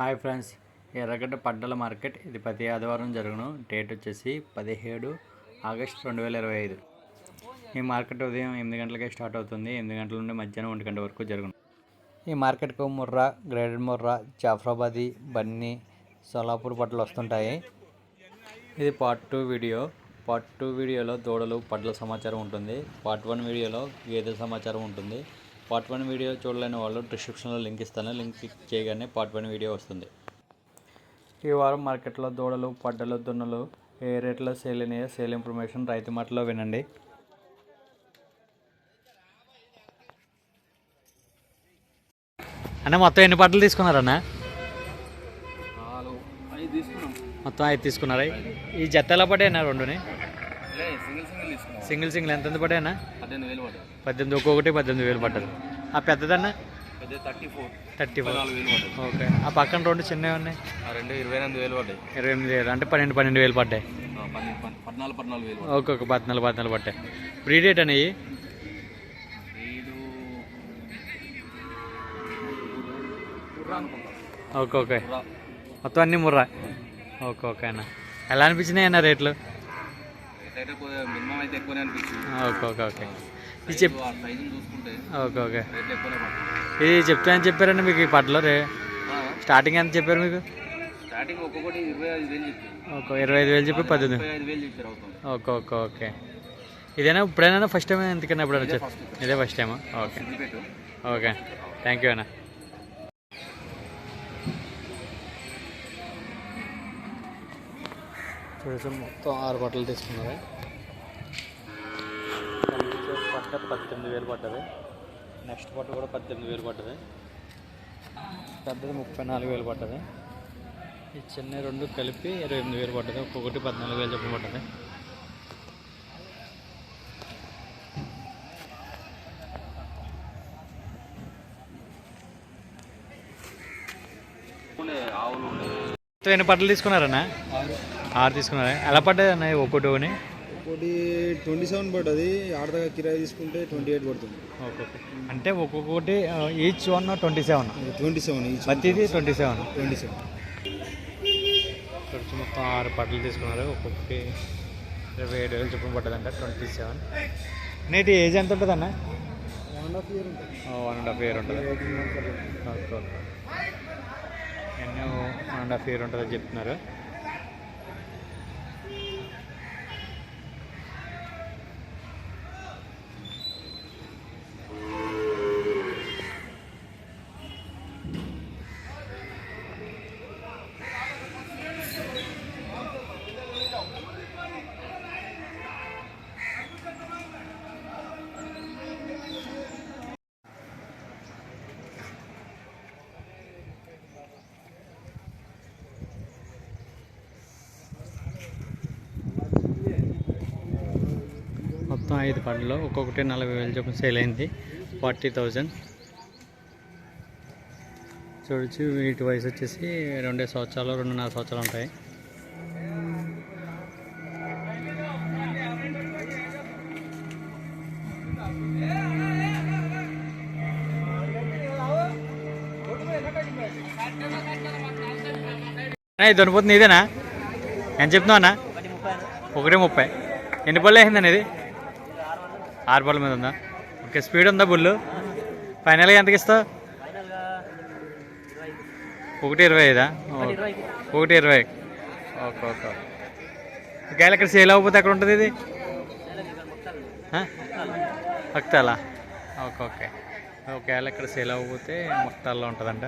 Hi friends Erragadda పడ్డల market. ఇది ప్రతి ఆదివారం జరుగును. డేట్ వచ్చేసి పదిహేడు ఆగస్ట్ రెండు వేల ఇరవై ఐదు. ఈ మార్కెట్ ఉదయం ఎనిమిది గంటలకే స్టార్ట్ అవుతుంది. ఎనిమిది గంటల నుండి మధ్యాహ్నం ఒంటి గంట వరకు జరుగును. ఈ మార్కెట్కు ముర్రా గ్రేడెడ్ ముర్రా జాఫ్రాబాదీ బన్నీ సోలాపూర్ పడ్డలు వస్తుంటాయి. ఇది part two video. Part two వీడియోలో దూడలు పడ్ల సమాచారం ఉంటుంది. పార్ట్ వన్ వీడియోలో గేదెల సమాచారం ఉంటుంది. పార్ట్ వన్ వీడియో చూడలేని వాళ్ళు డిస్క్రిప్షన్లో లింక్ ఇస్తాను. లింక్ క్లిక్ చేయగానే పార్ట్ వన్ వీడియో వస్తుంది. ఈ వారం మార్కెట్లో దూడలు పడ్డలు దున్నలు ఏ రేట్లో సేల్ అయినాయో సేల్ ఇన్ఫర్మేషన్ రైతు మాటలో వినండి. అన్న మొత్తం ఎన్ని పడ్డలు తీసుకున్నారన్న? మొత్తం ఐదు తీసుకున్నారా? ఈ జత ఎలా పడ్డాయన్న రెండుని? లే సింగిల్ సింగిల్ ఎంత పడ్డాయన్న పద్దెనిమిది ఒక్కొక్కటి పద్దెనిమిది వేలు పడ్డది. ఆ పెద్దదన్న? పెద్ద థర్టీ ఫోర్. ఓకే. ఆ పక్కన రెండు చిన్నవి ఉన్నాయి? రెండు ఇరవై ఎనిమిది వేలు పడ్డాయి. ఇరవై ఎనిమిది వేలు. అంటే పన్నెండు పన్నెండు వేలు పడ్డాయి. పద్నాలుగు పద్నాలుగు వేలు పడ్డాయి. Okay okay. పద్నాలుగు పద్నాలుగు పడ్డాయి. బ్రీడ్ అనేవి కుర్రా అనుకుంటా. Okay okay. మొత్తం అన్నీ ముర్రా. ఓకే ఓకే అన్న. ఎలా అనిపించినాయి అన్న రేట్లు? అయితే కొద్దిగా మినిమం అయితే ఎక్కువనే అనిపించింది. Okay okay okay. ఇది చెప్ చూసుకుంటే ఓకే ఓకే. ఇది చెప్తానని చెప్పారండి మీకు ఈ పట్లో రే? స్టార్టింగ్ ఎంత చెప్పారు మీకు? స్టార్టింగ్ ఒక్కొక్కటి ఇరవై ఐదు వేలు చెప్పి. ఒక ఇరవై ఐదు వేలు చెప్పి పద్దెనిమిది. ముప్పై ఐదు వేలు చెప్పారు అవుతుంది ఓకే ఓకే ఓకే. ఇదేనా ఇప్పుడైనా ఫస్ట్ టైం ఎందుకన్నా ఎప్పుడైనా ఇదే ఫస్ట్ టైమా? ఓకే. ఓకే. థ్యాంక్ యూ అన్న. చూసి మొత్తం ఆరు బట్టలు తీసుకున్నారా? పట్ట పద్దెనిమిది వేలు పడ్డది. నెక్స్ట్ పట్ట కూడా పద్దెనిమిది వేలు పడ్డది. పెద్దది ముప్పై నాలుగు వేలు పడ్డది. ఈ చిన్న రెండు కలిపి ఇరవై ఎనిమిది వేలు పడ్డది. ఒక్కొక్కటి పద్నాలుగు వేలు చొప్పున పడ్డది. ఎన్ని బట్టలు తీసుకున్నారన్నా? ఆరు తీసుకున్నారా? ఎలా పడ్డది అన్న ఒక్కొక్కటి ఒకటి ఒకటి ట్వంటీ సెవెన్ పడుతుంది ఆడదాకా కిరాయి తీసుకుంటే ట్వంటీ ఎయిట్ పడుతుంది. ఒక్కొక్కటి అంటే ఒక్కొక్కటి each one twenty seven twenty seven each ప్రతిది ట్వంటీ సెవెన్ ట్వంటీ సెవెన్. ఖర్చు మొత్తం ఆరు బట్టలు తీసుకున్నారు. ఒక్కొక్కటి ఇరవై ఏడు వేలు చొప్పున పడ్డదంట ట్వంటీ సెవెన్ నేటి ఏజ్ ఎంత ఉంటుంది అన్న వన్ అండ్ హాఫ్ ఇయర్ ఉంటుంది. వన్ అండ్ హాఫ్ ఇయర్ ఉంటుంది. Okay okay. ఎన్నో వన్ అండ్ హాఫ్ ఇయర్ ఉంటుందని చెప్తున్నారు. మొత్తం ఐదు పండ్లు ఒక్కొక్కటి నలభై వేలు చొప్పున సేల్ అయింది. Forty thousand. చూడొచ్చు వీటి వయసు వచ్చేసి రెండే సంవత్సరాలు రెండున్నర సంవత్సరాలు ఉంటాయి. ఇది ఇదేనా? ఎంత చెప్తున్నావు అన్న? ఒకటే ముప్పై. ఎన్ని పళ్ళు వేసిందండి ఇది? ఆరు బాల్ మీద ఉందా? ఓకే స్పీడ్ ఉందా బుల్లు? ఫైనల్గా ఎంతకి ఇస్తావు ఒకటి ఇరవై ఐదా? ఓకే. ఒకటి ఇరవై. ఓకే ఓకే ఒకవేళ ఇక్కడ సేల్ అవ్వకపోతే ఎక్కడ ఉంటుంది ఇది? మొక్తాలా ఓకే ఓకే. ఒకవేళ ఇక్కడ సేల్ అవ్వకపోతే మక్తాల్లో ఉంటుందంట.